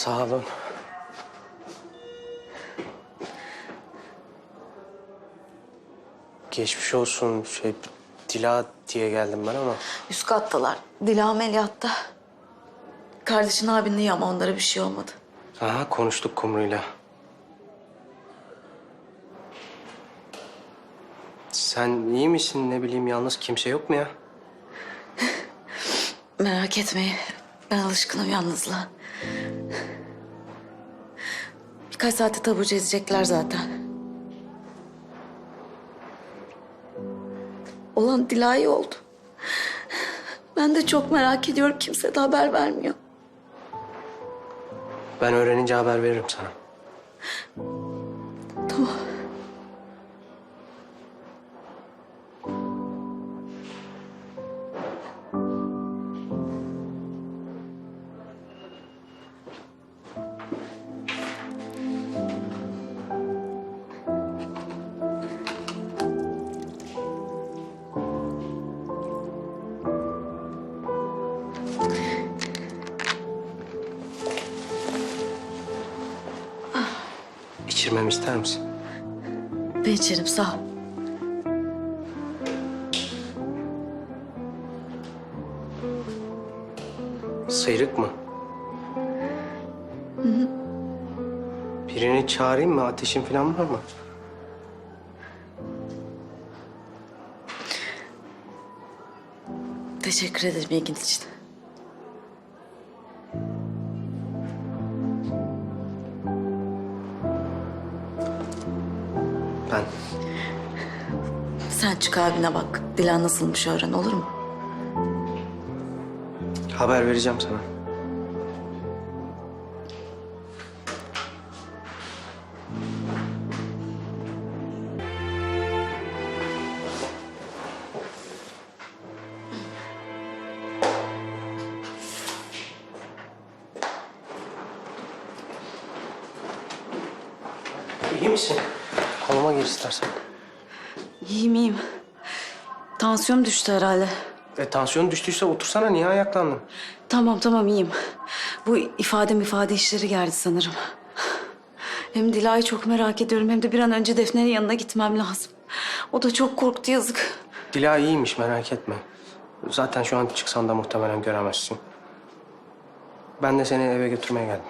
Sağ olun. Geçmiş olsun. Şey, Dila diye geldim ben ama. Üst kattalar. Dila ameliyatta. Kardeşin abin iyi ama onlara bir şey olmadı. Aha konuştuk Kumru'yla. Sen iyi misin ne bileyim yalnız kimse yok mu ya? Merak etmeyin. Ben alışkınım yalnızlığa. Birkaç saate taburcu edecekler zaten. Olan Dila iyi oldu. Ben de çok merak ediyorum. Kimse de haber vermiyor. Ben öğrenince haber veririm sana. İçirmemi ister misin? Ben içerim sağ ol. Sıyrık mı? Birini çağırayım mı? Ateşin falan var mı? Teşekkür ederim ilgin için. Ben. Sen çık abine bak. Dila nasılmış öğren olur mu? Haber vereceğim sana. İyi misin? Koluma gir istersen. İyiyim iyiyim. Tansiyonum düştü herhalde. E, tansiyon düştüyse otursana. Niye ayaklandın? Tamam tamam iyiyim. Bu ifade ifade işleri geldi sanırım. Hem Dila'yı çok merak ediyorum hem de bir an önce Defne'nin yanına gitmem lazım. O da çok korktu yazık. Dila iyiymiş merak etme. Zaten şu an çıksan da muhtemelen göremezsin. Ben de seni eve götürmeye geldim.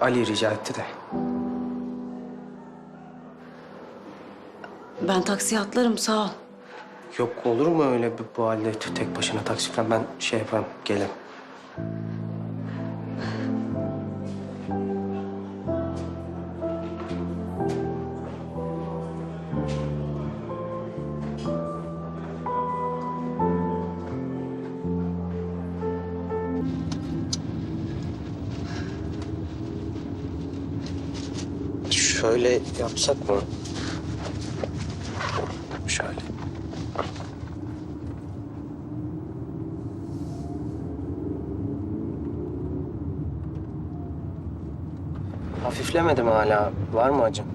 Ali rica etti de. Ben taksiye atlarım sağ ol. Yok olur mu öyle bu, bu halde tek başına taksi falan ben şey yaparım gelirim. Şöyle yapsak mı? Şöyle. Hafiflemedim hala. Var mı acım?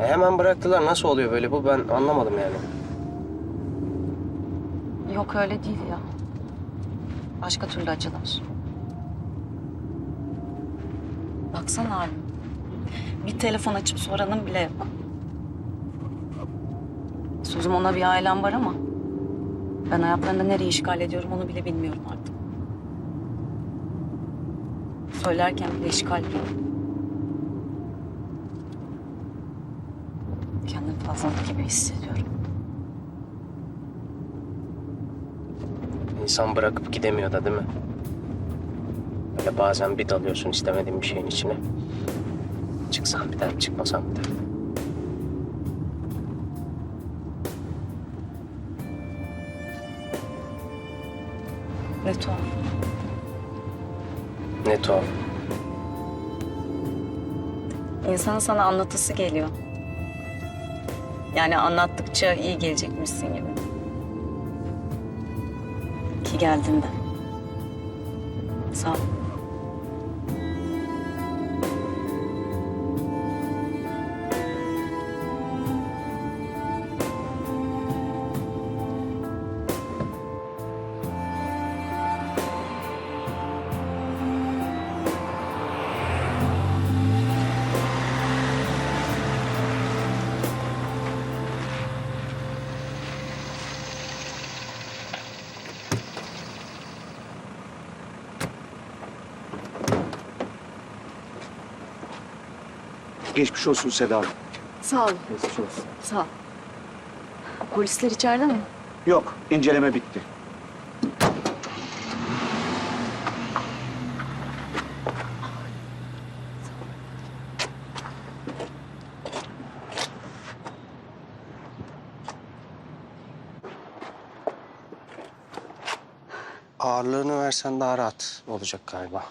E hemen bıraktılar. Nasıl oluyor böyle bu? Ben anlamadım yani. Yok öyle değil ya. Başka türlü acılar. Baksana abi. Bir telefon açıp soranın bile yok. Sözüm ona bir ailem var ama... ...ben hayatlarında nereyi işgal ediyorum onu bile bilmiyorum artık. Söylerken bile işgal ediyorum. Kendimi fazlalık gibi hissediyorum. İnsan bırakıp gidemiyor da değil mi? Böyle bazen bir dalıyorsun istemediğin bir şeyin içine. Çıksan bir der, çıkmasan bir der. Ne tuhaf. Ne tuhaf. İnsanın sana anlatısı geliyor. Yani anlattıkça iyi gelecekmişsin gibi. Ki geldin de. Sağ ol. Geçmiş olsun Seda Hanım. Sağ ol. Geçmiş olsun. Sağ ol. Polisler içeride mi? Yok, inceleme bitti. Ağırlığını versen daha rahat olacak galiba.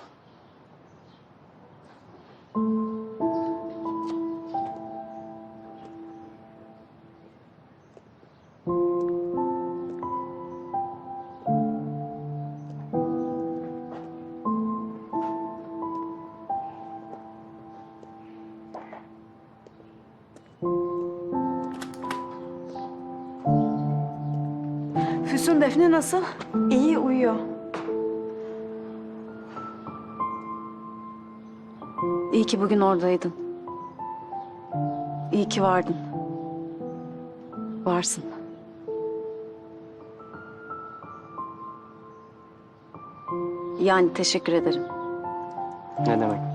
Füsun Defne nasıl? İyi uyuyor. İyi ki bugün oradaydın. İyi ki vardın. Varsın. Yani teşekkür ederim. Ne demek?